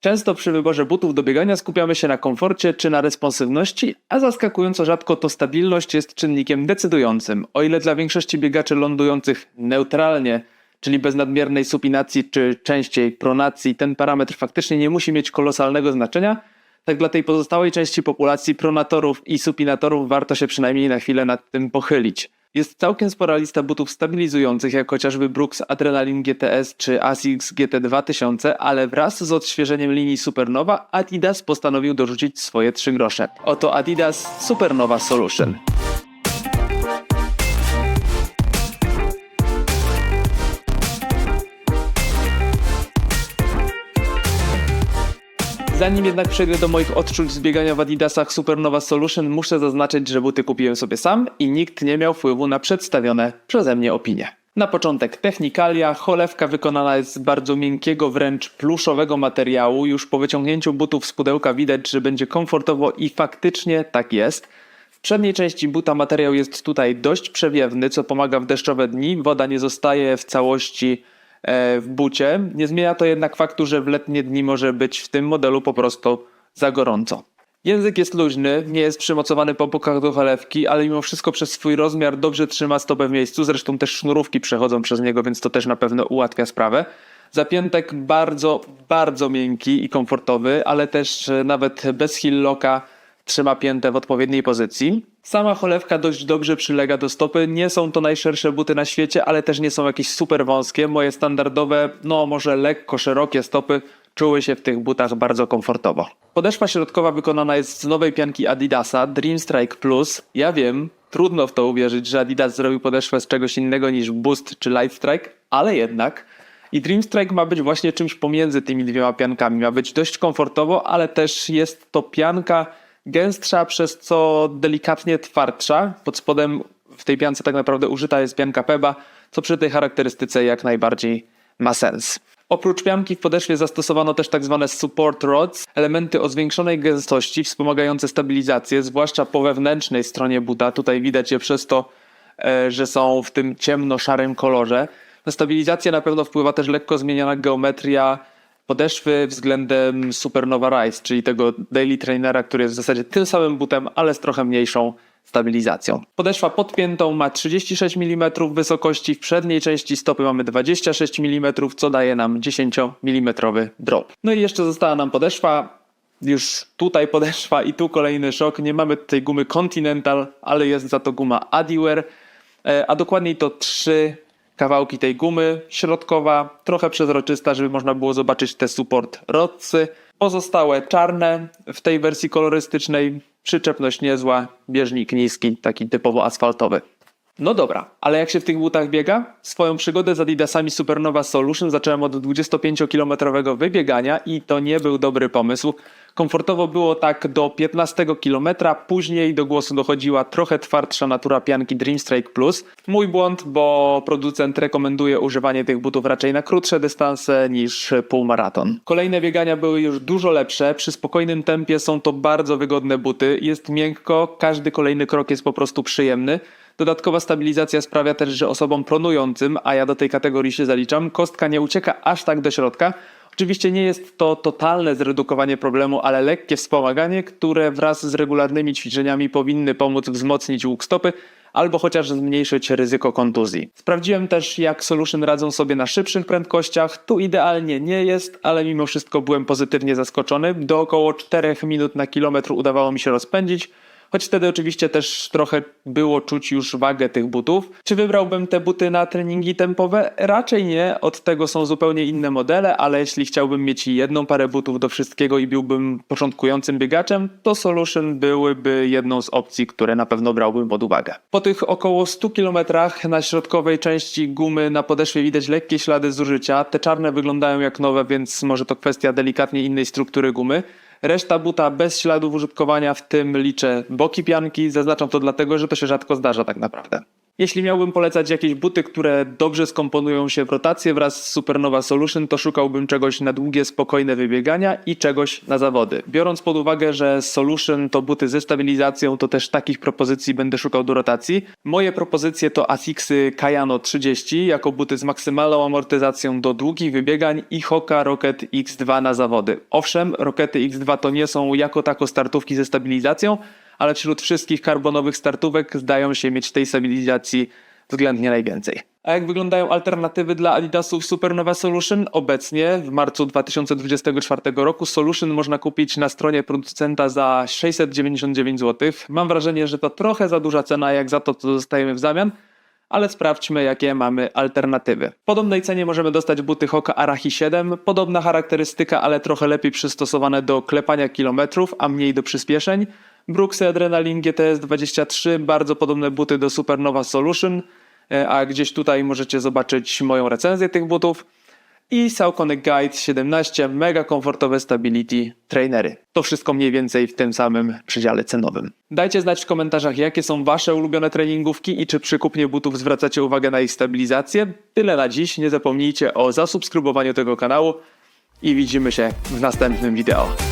Często przy wyborze butów do biegania skupiamy się na komforcie czy na responsywności, a zaskakująco rzadko to stabilność jest czynnikiem decydującym. O ile dla większości biegaczy lądujących neutralnie, czyli bez nadmiernej supinacji czy częściej pronacji, ten parametr faktycznie nie musi mieć kolosalnego znaczenia, tak dla tej pozostałej części populacji pronatorów i supinatorów warto się przynajmniej na chwilę nad tym pochylić. Jest całkiem spora lista butów stabilizujących, jak chociażby Brooks Adrenaline GTS czy Asics GT 2000, ale wraz z odświeżeniem linii Supernowa Adidas postanowił dorzucić swoje trzy grosze. Oto Adidas Supernova Solution. Zanim jednak przejdę do moich odczuć z biegania w Adidasach Supernova Solution, muszę zaznaczyć, że buty kupiłem sobie sam i nikt nie miał wpływu na przedstawione przeze mnie opinie. Na początek technikalia, cholewka wykonana jest z bardzo miękkiego, wręcz pluszowego materiału. Już po wyciągnięciu butów z pudełka widać, że będzie komfortowo i faktycznie tak jest. W przedniej części buta materiał jest tutaj dość przewiewny, co pomaga w deszczowe dni. Woda nie zostaje w całości w bucie. Nie zmienia to jednak faktu, że w letnie dni może być w tym modelu po prostu za gorąco. Język jest luźny, nie jest przymocowany po bokach do cholewki, ale mimo wszystko przez swój rozmiar dobrze trzyma stopę w miejscu. Zresztą też sznurówki przechodzą przez niego, więc to też na pewno ułatwia sprawę. Zapiętek bardzo, bardzo miękki i komfortowy, ale też e, nawet bez hillocka trzyma piętę w odpowiedniej pozycji. Sama cholewka dość dobrze przylega do stopy. Nie są to najszersze buty na świecie, ale też nie są jakieś super wąskie. Moje standardowe, no może lekko szerokie stopy czuły się w tych butach bardzo komfortowo. Podeszwa środkowa wykonana jest z nowej pianki Adidasa Dream Strike Plus. Ja wiem, trudno w to uwierzyć, że Adidas zrobił podeszwę z czegoś innego niż Boost czy Light Strike, ale jednak. I Dream Strike ma być właśnie czymś pomiędzy tymi dwiema piankami. Ma być dość komfortowo, ale też jest to pianka gęstsza, przez co delikatnie twardsza. Pod spodem w tej piance tak naprawdę użyta jest pianka Peba, co przy tej charakterystyce jak najbardziej ma sens. Oprócz pianki w podeszwie zastosowano też tak zwane support rods, elementy o zwiększonej gęstości wspomagające stabilizację, zwłaszcza po wewnętrznej stronie buta. Tutaj widać je przez to, e, że są w tym ciemno-szarym kolorze. Na stabilizację na pewno wpływa też lekko zmieniona geometria podeszwy względem Supernova Rise, czyli tego daily trainera, który jest w zasadzie tym samym butem, ale z trochę mniejszą stabilizacją. Podeszwa pod piętą ma 36 mm wysokości, w przedniej części stopy mamy 26 mm, co daje nam 10 mm drop. No i jeszcze została nam podeszwa, już tutaj podeszwa i tu kolejny szok. Nie mamy tutaj gumy Continental, ale jest za to guma Adiwear, e, a dokładniej to trzy kawałki tej gumy, środkowa, trochę przezroczysta, żeby można było zobaczyć te support rodsy. Pozostałe czarne w tej wersji kolorystycznej, przyczepność niezła, bieżnik niski, taki typowo asfaltowy. No dobra, ale jak się w tych butach biega? Swoją przygodę z Adidasami Supernova Solution zacząłem od 25-kilometrowego wybiegania i to nie był dobry pomysł. Komfortowo było tak do 15 km, później do głosu dochodziła trochę twardsza natura pianki Dream Strike Plus. Mój błąd, bo producent rekomenduje używanie tych butów raczej na krótsze dystanse niż półmaraton. Kolejne biegania były już dużo lepsze, przy spokojnym tempie są to bardzo wygodne buty, jest miękko, każdy kolejny krok jest po prostu przyjemny. Dodatkowa stabilizacja sprawia też, że osobom pronującym, a ja do tej kategorii się zaliczam, kostka nie ucieka aż tak do środka. Oczywiście nie jest to totalne zredukowanie problemu, ale lekkie wspomaganie, które wraz z regularnymi ćwiczeniami powinny pomóc wzmocnić łuk stopy albo chociaż zmniejszyć ryzyko kontuzji. Sprawdziłem też, jak Solution radzą sobie na szybszych prędkościach. Tu idealnie nie jest, ale mimo wszystko byłem pozytywnie zaskoczony. Do około 4 minut na kilometr udawało mi się rozpędzić choć wtedy oczywiście też trochę było czuć już wagę tych butów. Czy wybrałbym te buty na treningi tempowe? Raczej nie, od tego są zupełnie inne modele, ale jeśli chciałbym mieć jedną parę butów do wszystkiego i byłbym początkującym biegaczem, to Solution byłyby jedną z opcji, które na pewno brałbym pod uwagę. Po tych około 100 km na środkowej części gumy na podeszwie widać lekkie ślady zużycia. Te czarne wyglądają jak nowe, więc może to kwestia delikatnie innej struktury gumy. Reszta buta bez śladów użytkowania, w tym liczę boki pianki. Zaznaczam to dlatego, że to się rzadko zdarza tak naprawdę. Jeśli miałbym polecać jakieś buty, które dobrze skomponują się w rotację wraz z Supernova Solution, to szukałbym czegoś na długie, spokojne wybiegania i czegoś na zawody. Biorąc pod uwagę, że Solution to buty ze stabilizacją, to też takich propozycji będę szukał do rotacji. Moje propozycje to Asicsy Kayano 30 jako buty z maksymalną amortyzacją do długich wybiegań i Hoka Rocket X2 na zawody. Owszem, Rockety X2 to nie są jako tako startówki ze stabilizacją, ale wśród wszystkich karbonowych startówek zdają się mieć tej stabilizacji względnie najwięcej. A jak wyglądają alternatywy dla Adidasów Supernova Solution? Obecnie w marcu 2024 roku Solution można kupić na stronie producenta za 699 zł. Mam wrażenie, że to trochę za duża cena jak za to, co dostajemy w zamian, ale sprawdźmy, jakie mamy alternatywy. W podobnej cenie możemy dostać buty Hoka Arahi 7, podobna charakterystyka, ale trochę lepiej przystosowane do klepania kilometrów, a mniej do przyspieszeń. Brooksy Adrenaline GTS 23, bardzo podobne buty do Supernova Solution, e, a gdzieś tutaj możecie zobaczyć moją recenzję tych butów. I Saucony Guide 17, mega komfortowe stability trainery. To wszystko mniej więcej w tym samym przedziale cenowym. Dajcie znać w komentarzach, jakie są wasze ulubione treningówki i czy przy kupnie butów zwracacie uwagę na ich stabilizację. Tyle na dziś. Nie zapomnijcie o zasubskrybowaniu tego kanału i widzimy się w następnym wideo.